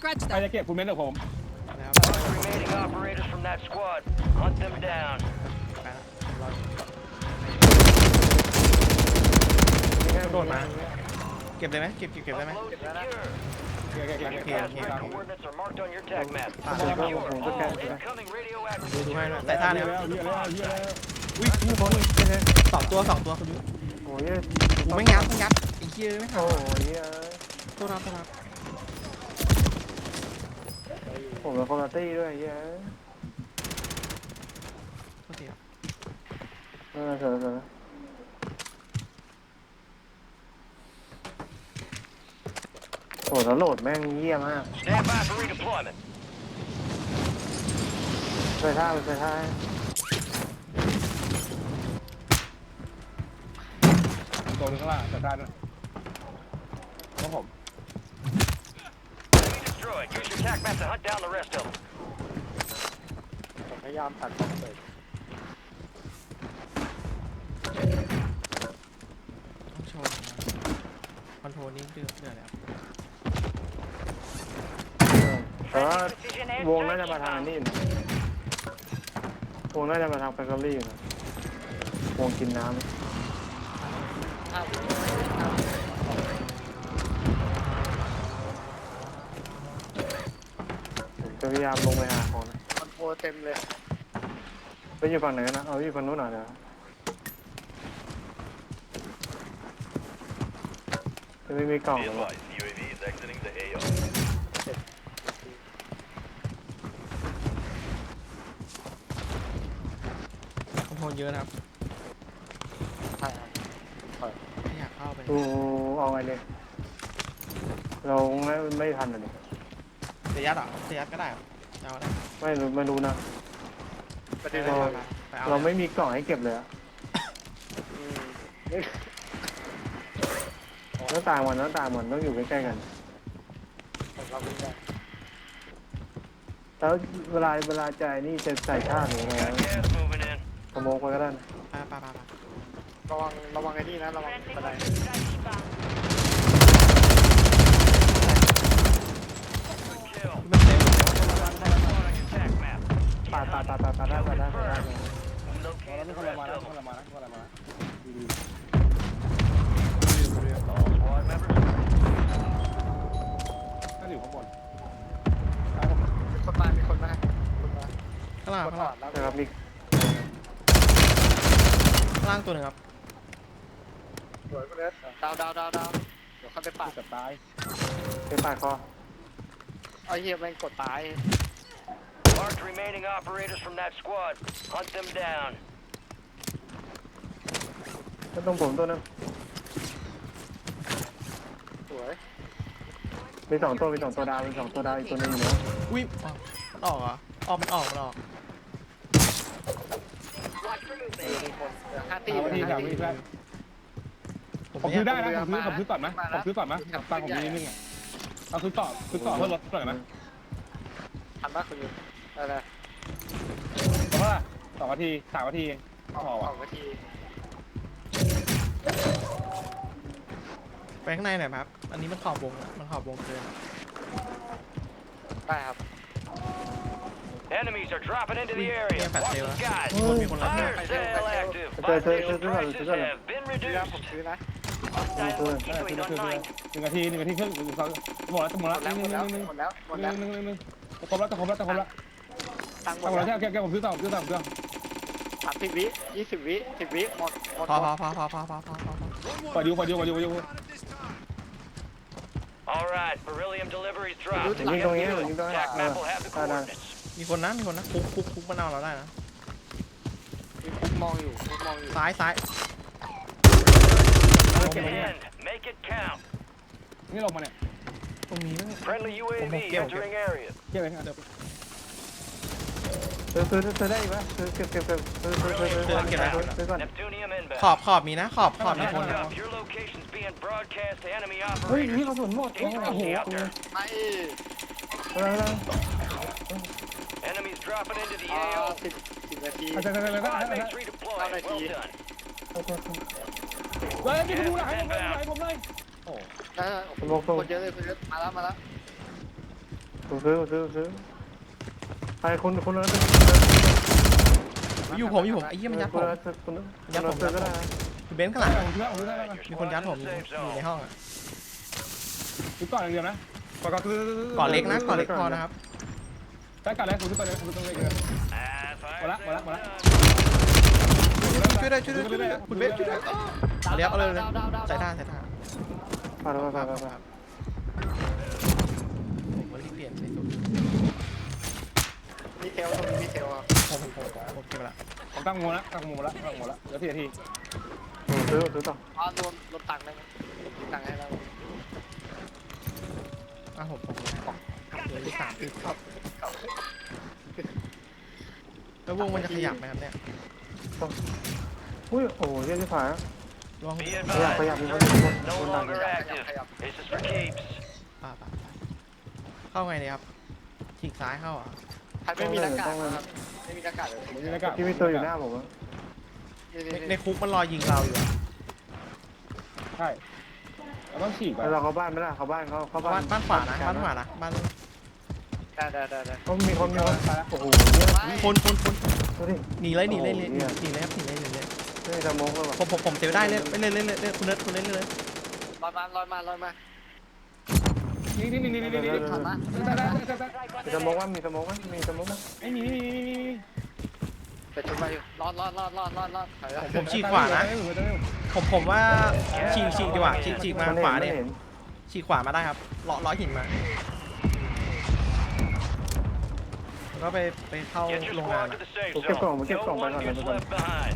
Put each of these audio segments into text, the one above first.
Scratch ใคร that. จะเก็บคุณเม้นกับผม นะครับ Mark the remaining operators from that squad. Hunt them down. ไปละรอโดดมา เก็บเลยไหมเก็บเก็บเก็บได้ไหม Upload secure. เก็บเก็บเก็บ Your เก็บ gas เก็บ spread coordinates are marked on your tag map. อะ Secure all incoming radioactive ดูดูให้หน่อย material ใส่ท่าเยเนี่ยอะแล้วเยอะแล้วเยอะแล้วอุ้ยมีคนสองตัวสองตัวคุณดูโอ้ยกูไม่งัดไม่งัดไอ้เหี้ยไม่ทัโอ้นยตัวรับตัวรับ ผมเป็นคนละตี้ด้วยเยอะตัวเสียเออเถอะเถอะโอ้แล้วโหลดแม่งเยี่ยมมาก Stand by for redeployment. ไปท่าไปท่าตัวนึงข้างล่างจัดการนะครับผม Enemy destroyed. Use your tag map to hunt down the rest of them. ผมพยายามตัดบอลเลยต้องโชว์คอนโทรลนี้เดือดเดือดแล้วแต่ว่าวงน่าจะมาทางนี่นะวงน่าจะมาทางแฟคทอรี่นะวงกินน้ำจะ พยายามลงไปหาของนะมันโพเต็มเลยไปอยู่ฝั่งไหนกันนะ เอาอยู่ฝั่งนู้นหน่อยเดี๋ยวจะไม่มีกล่องหรอ UAV is exiting the AO. คอนโทรลเยอะนะครับไม่อยากเข้าไปดูเอาไงเลยเราไม่ไม่ทันอะดิ เสียยัดเหรอเสียยัดก็ได้เหรอจะเอาได้ไม่รู้ไม่รู้นะ ประเด็นไปเลยไปไปเอาเราไม่มีกล่องให้เก็บเลยอะอืมหน้าต่างมันหน้าต่างมันต้องอยู่ใกล้ๆกันผมรับไม่ได้แล้วเวลาเวลาจ่ายนี่จะใส่ท่าหรือไง Got gas moving in. สโมกไว้ก็ได้นะไปไปไปไประวังระวังไอ้นี่นะระวังบันได Kill. มันเซฟ On your tag map. ปา ดปาดปาดปาดปาดได้ปาดได้ปาดได้แล้วมีคนลง rest มาแล้วมีคนล them. งมาแล้วมีคนลงมาถ้าอยู่ข้างบนมีคนมามีคนมาข้างล่างคนข้างถอล่างดแล้วนะครับมีข้างล่างตัวหนึ่งครับสวยคุณเอสดาวดาวดาวดาวเดี๋ยวเขาไปปาดเกือบตายไปปาดคอเอาเฮียแม่งกดตาย Marked remaining operators from that squad. Hunt them down. ก็ต้องผมตัวนึงสวยมีสองตัวมีสองตัวดาวมีสองตัวดาวอีกตัวหนึงอยู่แล้วอุ้ยอ๋อมันออกเหรอออกมันออกมันออกเออมีคนเหลือห้าตีสามเหลืนาทีอสาห้ามนาตีทีเพื่อนผมผมไม่ซื้ออยากได้นะผมซื้อผมซื้อก่อนไหมผมซื้อก่อนไหมตังค์ผมมีนิดนึงอะเอาซื้อต่อซื้อต่อเพื่อลดเท่าไหร่ไหมทันปะคุณยู อะไรเพราะว่าสองนาทีสามนาทีเองสองพอว่ะสองนาทีไปข้างในหน่อยครับ อันนี้มันขอบวงอะมันขอบวงเกิน ได้ครับ Enemies are dropping into the area. Yeah, but Watch they the were- skies. มีคนมีคนรับ Fire เนี่ย sale active. Okay, okay, Buy okay, okay, prices okay. have been ซื้อนะผม reduced. ซื้อนะ Hostile ซื้อใช่ซื้อ locate ซื้อ on ซื้อ nine. หนึ่งนาทีหนึ่งนาทีครึ่งหนึ่งสองหมดแล้วหมดหมแล้วดแล้วหหมนึ่ดงแล้วหนึ่งหนึ่งหมดแล้วหมดหแล้วนึ่งหนึ่งหนึ่งจะครบแล้วจะครบแล้วจะครบแล้ว ตังค์หมเอาดหมดแล้วแล้วแค่แค่ผมซื้อต่อซื้อต่อซื้อต่อสามสิบวิยี่สิบวิสิบวิหมดหมดพอหมพอดพอพอพอพอพอพอพอปล่อยดิวปล่อยดิวปล่อยดิวปล่อยดิว All right, beryllium deliveries dropped. ยิงตรงนี้ยิงตรงนี้ Tag map will have the ได้ได้ coordinates. มีคนนะมีคนนะคุกคุกคุกมะนาวเราได้นะมีคุกมองอยู่คุกมองอยู่ซ้ายซ้าย Lock it in. Make it count. นี่ลงมาเนี่ยตรงนี้มัน Friendly UAV Okay, okay. entering area. เก็บไปเดี๋ยว ซื้อซื้อซื้อได้อีกไหมซื้อเก็บเก็บเก็บซื้อซื้อซื้อซื้อซื้อก่อน Neptunium ขอบ inbound. ขอบมีนะ ขอบขอบมีคน Heads up, your location's being broadcast to enemy เฮ้ย operators. นี่กระสุนหมดโอ้โห trusty out there. ไม่เออ Enemies dropping into the อ่า AO. สิบสิบนาทีไปไปไปไปไป Squad ไป mates redeploying. Not Well a done. เฮ้ยนี่กูดูหลังให้ผมเลยผมเลยโอ้เออโอ้โหคนเยอะเลยคนเยอะมาแล้วมาแล้ว ซื้อซื้อซื้อ ใครคนคนนั้นอยู่ผมอยู่ผมไอ้เหี้ยมันยัดคผนมนั้นคนนั้นยัดผมซื้อก็ได้คุณเบนซ์ข้างหลังผมซื้อผมซื้อได้ไหมมีคนยัดผมอยู่อยู่ในห้องอะซื้อก่อนอย่างเดียวนะก่อนก่อนซื้อก่อนเล็กนะก่อนเล็กพอนะครับได้ก่อนเลยผมซื้อก่อนเลยผมซื้อก่อนเลย Ah, หมดละหมดละหมดละช่วยด้วยช่วยด้วยช่วยด้วยคุณเบนซ์ช่วยด้วยเอาเลยครับเอาเลยเลยใส่ท่าใส่ท่าไปไปไปไปไปผมก็รีบเปลี่ยนในสุดมี เทลตรงนี้มีเทลอะผมผมผมผมเก็บละผมตั้งงงละตั้งงงละตั้งงงละเหลือสี่นาทีผมซื้อซื้อต่ออ๋อรวมรวมตังค์ได้ไหมตังค์ให้เราอะผมผมผมเหลืออีกสามติดครับแล้ววงมันจะขยับไหมครับเนี่ยอุ้ยโอ้ยเยี่ยที่ผาลอง Be ขยับขยับ advised, มีคนคน no คนดัง longer active. This is for keeps. ป่าป่าป่าเข้าไงเนี่ยครับฉีกซ้ายเข้าอะ ใครไม่มีหน้ากากนะครับไม่มีหน้ากากเลยผมมีหน้ากากที่มีตัวอยู่หน้าผมอะนี่ในนี่ในคุกมันรอยิงเราอยู่อะใช่เราต้องฉีกไปแล้วเราเข้าบ้านไม่ได้เข้าบ้านเขาเข้าบ้าบ้านนบ้านขวานะบ้านขวานะบ้านได้ได้ได้ได้เขามีคนมีคนโอ้โหเยอะคนคนคนดูดิหนีเลยหนีเลยหนีโอ้โหเนี่ยหนีเลยครับหนีเลยหนีเลยไม่มีสมองเลยว่ะผมผมผมเซลได้เลยเล่นเล่นเล่นเล่นคุณเล่นคุณเล่นเลยลอยมาลอยมาลอยมา นี่นี่นี่นี่นี่นี่ทันนะได้ได้ได้ได้มีสมองว่ามีสมองไหมมีสมองไหมไม่มีไม่มีไม่มีเป็ดชุบมาอยู่รอดรอดรอดรอดรอดรอดถอยแล้วผมฉีกขวานะ ผมผมว่าฉีกฉีกดีกว่าฉีกฉีกมาขวาเนี่ยฉีกขวามาได้ครับเลาะเลาะหินมาแล้วก็ไปไปเข้า Get your โรงงาน squad to อะ the safe We'll keep going, zone. No one is left behind.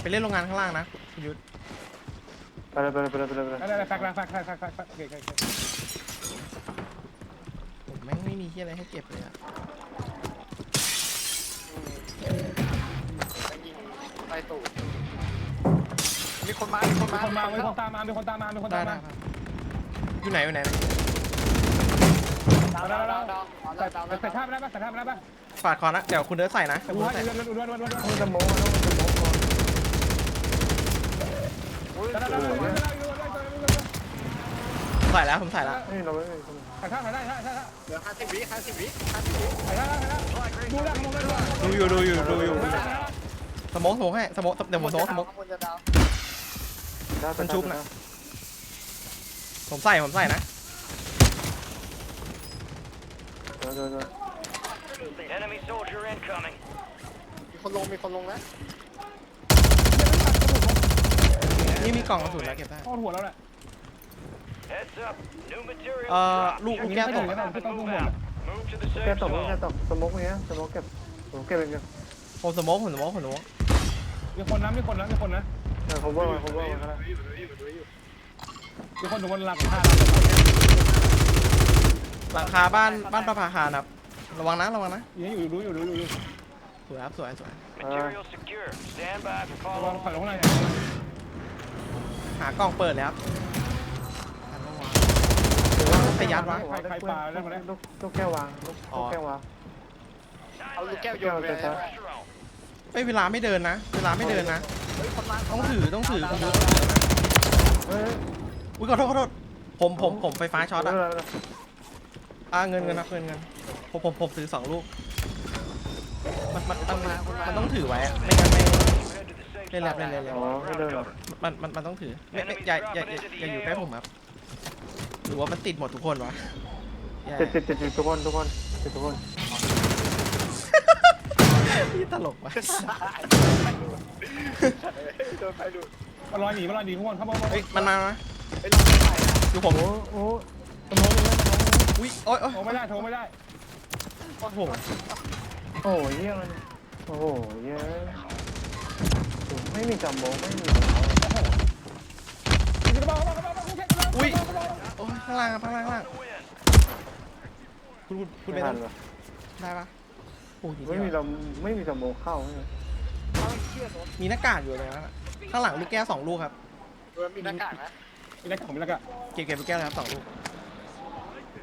ไปเล่นโรงงานข้างล่างนะคุณยุทธ ไปเลยไปเลยไปเลยไปเลยไปเลยได้ได้แฟกแฟกแฟกแฟกแฟกแฟกโอเคโอเคผมแม่งไม่มีที่อะไรให้เก็บเลยอะยิงไปตู่มีคนมา มีคนมีมาคนมามีคนตามมามีคนตามมามีคนได้ตามได้มาครับอยู่ไหนอยู่ไหนดาวดาวดาวดาวใส่ดาวดาวใส่ท่าไม่ได้ปะใส่ท่าไม่ได้ปะฝาดคอนะเดี๋ยวคุณเดินใส่นะเดี๋ยวดูคุณให้ใส่ดูดูดูดูดูดูมีสมองต้องมีสมองก่อนอุ้ยได้ได้ได้ได้ได้ ใส่แล้วผมใส่แล้วนี่เราไม่มีสมองใส่ท่าใส่ได้ใส่ท่าเหลือห้าสิบวิห้าสิบวิห้าสิบวิใส่ท่าใส่ท่าดูได้มองได้ด้วยดูอยู่ดูอยู่ดูอยู่สมองสมองให้สมองเดี๋ยวผมสมองสมองข้างบนจะดาวมันชุบน่ะผมใส่ผมใส่นะเดี๋ยวเดี๋ยวเดี๋ยว Enemy soldier incoming. มีคนลงมีคนลงนะ นี่มีกล่องกระสุนแล้วเก็บได้เข้าหัวแล้วแหละ Heads up. New material Uh, drop. look, Check look your at them. map and move out. Move to the แก safe ตกแก zone. ตกสมองเนี้ยสมองเก็บผมเก็บเองผมสมองผมสมองผมสมองมีคนนะมีคนนะมีคนนะเออ cover มา cover มาก็ได้มีคนถึงคนหลังท่าหลังคาบ้านบ้านประภาคารครับ ระวังนะระวังนะอยู่อยู่ดูอยู่ดูอยู่สวยครับสวยสวย Material secure. Stand by for ระวัง follow. ถอยลงข้างใน หากล่องเปิดเลยครับไปยัดวะลูกลูกแก้ววางลูกแก้ววาง เอาลูกแก้วโยนไปเลย Pressure on. ไม่เวลาไม่เดินนะ เวลาไม่เดินนะเฮ้ยคนมาต้องถือต้องถือคุณยุทธเฮ้ยอุ้ยขอโทษขอโทษผมผมผมไฟฟ้าช็อตเออะออ่าเงินเงินครับเงินเงินผมผมผมถือสองลูก มันมันมันมันต้องถือไว้อะไม่งั้นไม่ Head to the safe เล่นแลบ zone. เล่นเล่นเล่นอ๋อไม่เดินหรอมันมันมันต้องถือไม่ไม่อย่าอย่าอย่าอย่าอยู่ใกล้ผมครับหรือว่ามันติดหมดทุกคนวะแย่ติดติดติดทุกคนทุกคนติดทุกคนพี่ตลกวะโดนไฟดูดมันลอยหนีมันลอยหนีทุกคนเข้ามาเฮ้ยมันมานะไอ้ลองไม่ไปนะดูผมโอ้โอ้สมองเลยสมองอุ้ยโอ๊ยโอ๊ยโทรไม่ได้โทรไม่ได้โอ้โหโอ้ยเยี่ยมันโอ้โหเยี่ย ไม่มีจำโมไม่มีอุ้ยโอ้ยข้างล่างครับข้างล่างข้างล่างคุณคุณคุณไม่ไปทัต้นองหรอได้ปะโอ้ยไม่มีเราไม่มีจำโมเข้าเอาเชี่ยโดนมีหน้ากากอยู่เลยนะข้างหลังลูกแก้วสองลูกครับโดนมีหน้ากากนะไม่ได้ผมไม่ได้กะเก็บเก็บลูกแก้วเลยครับสองลูก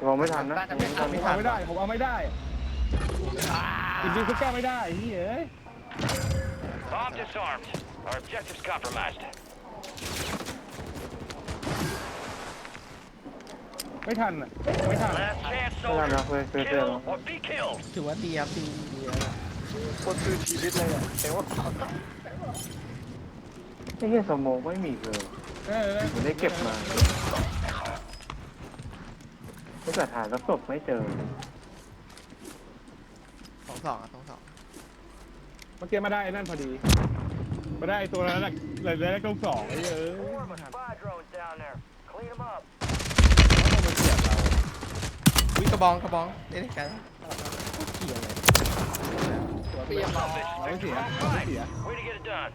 เราไม่ทันนะผมเอาไม่ได้ ผมเอาไม่ได้กินดีคุกแก้ไม่ได้เฮ้ย Bomb disarmed. Our objective's compromised. ไม่ทันอะ ไม่ทัน Last chance, ไม่ได้ soldier. นะเว้ยเว้ยเว้ย Kill or be killed. ถือว่าดีครับดีดีแล้วนะคนคือชีวิตเลยอะแต่ว่าไอ้เหี้ยสโมองไม่มีเลยเออผมได้เก็บมาตั้งแต่ถ่ายแล้วศพไม่เจอสองสองอะสองสอง เมื่อกี้มาได้ไอ้นั่นพอดี มาได้ไอ้ตัวนั้นแหละเลยได้กล้องสองไอ้เออ Four of us spy drones down there. Clean them up. มันเสียบเราอุ้ยกระบองกระบองเล่นกันโคตรเกลียดเลย ตัวเปลี่ยนเราไม่เสียไม่เสีย Way to get it done.